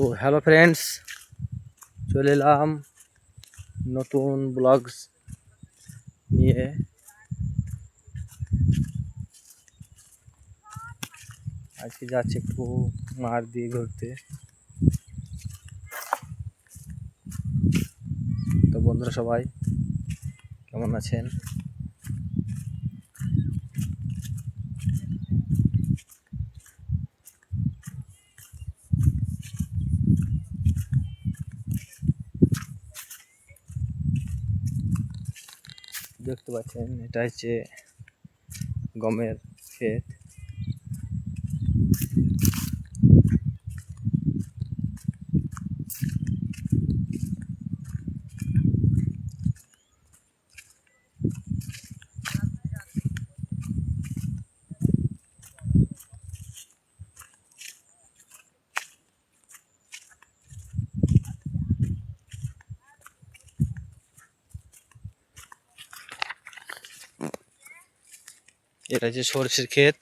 তো hello friends চলে এলাম নতুন ব্লগস নিয়ে। আজকে যাচ্ছি একটু মার দিয়ে ঘুরতে। তো বন্ধুরা সবাই, কেমন আছেন? দেখতে পাচ্ছেন এটা হচ্ছে গমের ক্ষেত। এটা হচ্ছে সরষের ক্ষেত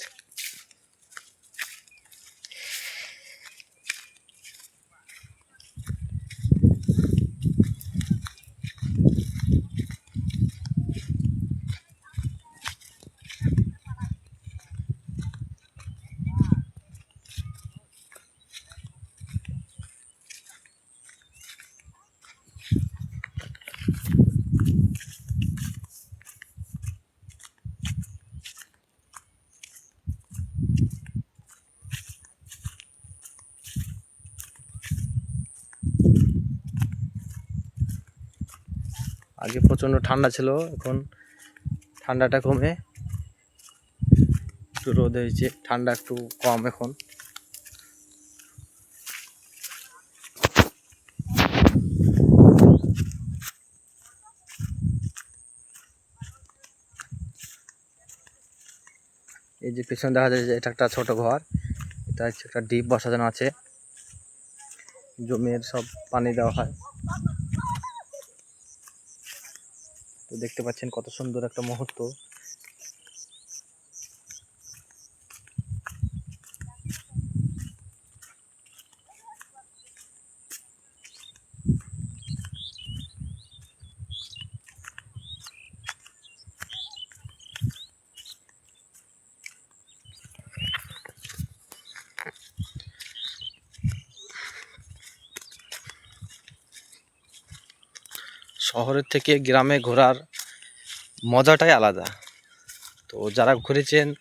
আগে প্রচণ্ড ঠান্ডা ছিল, এখন ঠান্ডাটা কমে। একটু রোদ হয়েছে, ঠান্ডা একটু কম এখন। এই যে পেছনে দেখা যায় যে এটা একটা ছোট ঘর, এটা হচ্ছে একটা ডিপ বসানো আছে। জমির সব পানি দেওয়া হয়। দেখতে পাচ্ছেন কত সুন্দর একটা মুহূর্ত। শহরের থেকে গ্রামে ঘোরার মজাটাই আলাদা। তো যারা ঘুরেছেন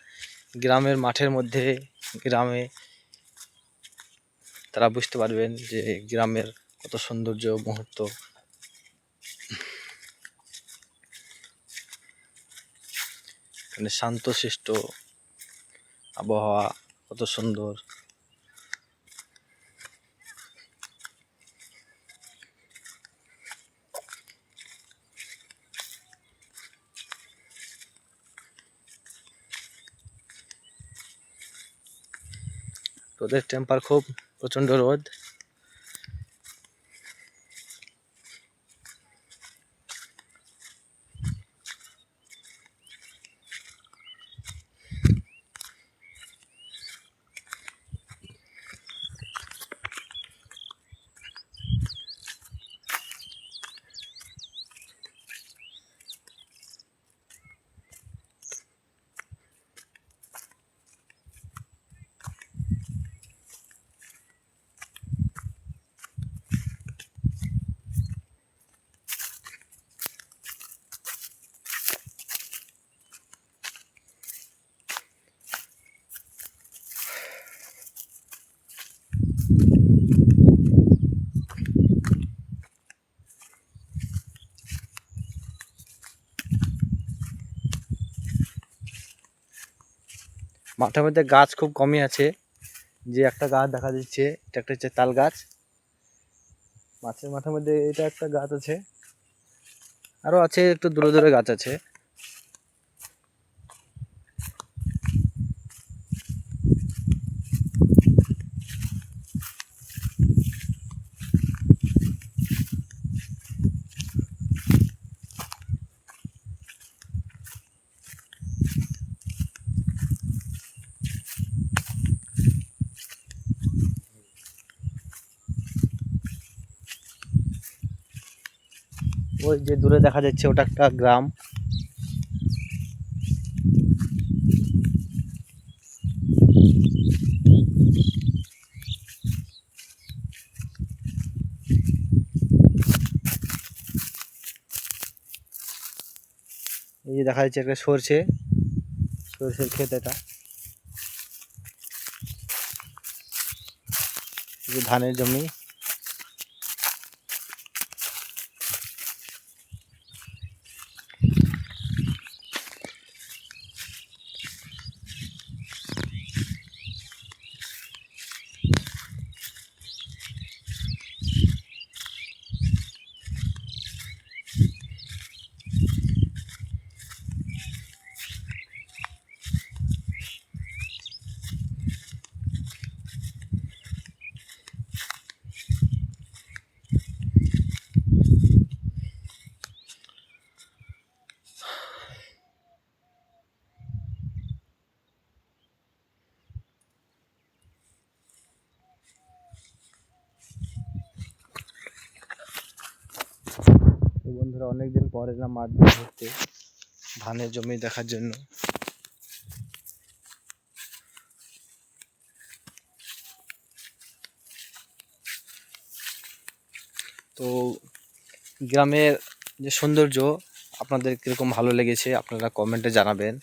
গ্রামের মাঠের মধ্যে, গ্রামে, তারা বুঝতে পারবেন যে গ্রামের কত সৌন্দর্য, মুহূর্ত। এখানে শান্তশিষ্ট আবহাওয়া কত সুন্দর। রোদের টেম্পার খুব প্রচণ্ড রোদ। মাঠের মধ্যে গাছ খুব কমই আছে। যে একটা গাছ দেখা দিচ্ছে, এটা একটা হচ্ছে তাল গাছ। মাছের মাঠের মধ্যে এটা একটা গাছ আছে। আরও আছে, একটু দূরে দূরে গাছ আছে। ওই যে দূরে দেখা যাচ্ছে, ওটা একটা গ্রাম। এই যে দেখা যাচ্ছে একটা সরষে, সরষের ক্ষেত এটা। ধানের জমি। বন্ধুরা, অনেকদিন পর এলাম মাঠ ঘুরতে, ধানের জমি দেখার জন্য। তো গ্রামের যে সৌন্দর্য, আপনাদের কীরকম ভালো লেগেছে, আপনারা কমেন্টে জানাবেন।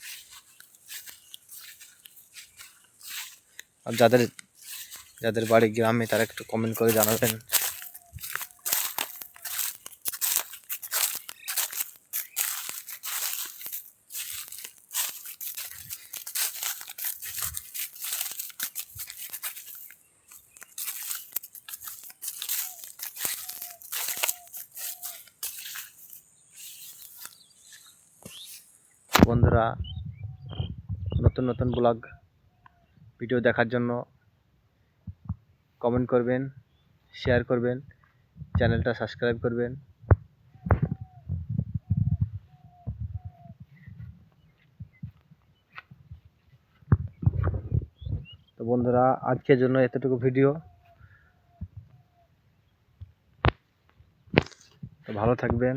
আর যাদের যাদের বাড়ি গ্রামে, তারা একটু কমেন্ট করে জানাবেন। বন্ধুরা, নতুন নতুন ব্লগ ভিডিও দেখার জন্য কমেন্ট করবেন শেয়ার করবেন চ্যানেলটা সাবস্ক্রাইব করবেন। তো বন্ধুরা, আজকের জন্য এতটুকু ভিডিও। তো ভালো থাকবেন।